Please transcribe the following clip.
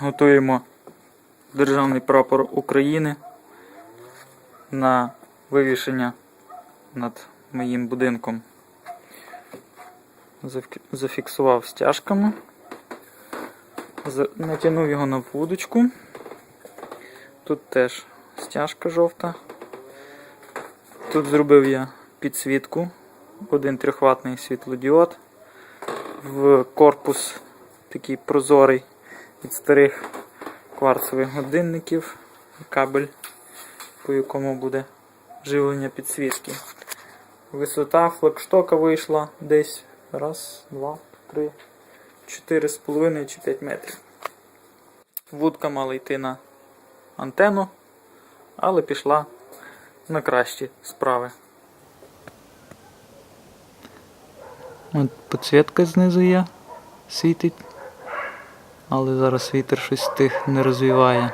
готуємо державний прапор України на вивішення над моїм будинком. Зафіксував стяжками, натягнув його на вудочку. Тут теж стяжка жовта. Тут зробив я підсвітку, один трьохватний світлодіод, в корпус такий прозорий від старих кварцевих годинників, кабель, по якому буде живлення підсвітки. Висота флагштока вийшла десь раз, два, три, чотири з половиною чи п'ять метрів. Вудка мала йти на антенну, але пішла на кращі справи. От підсвітка знизу є, світить, але зараз вітер щось тих не розвіває.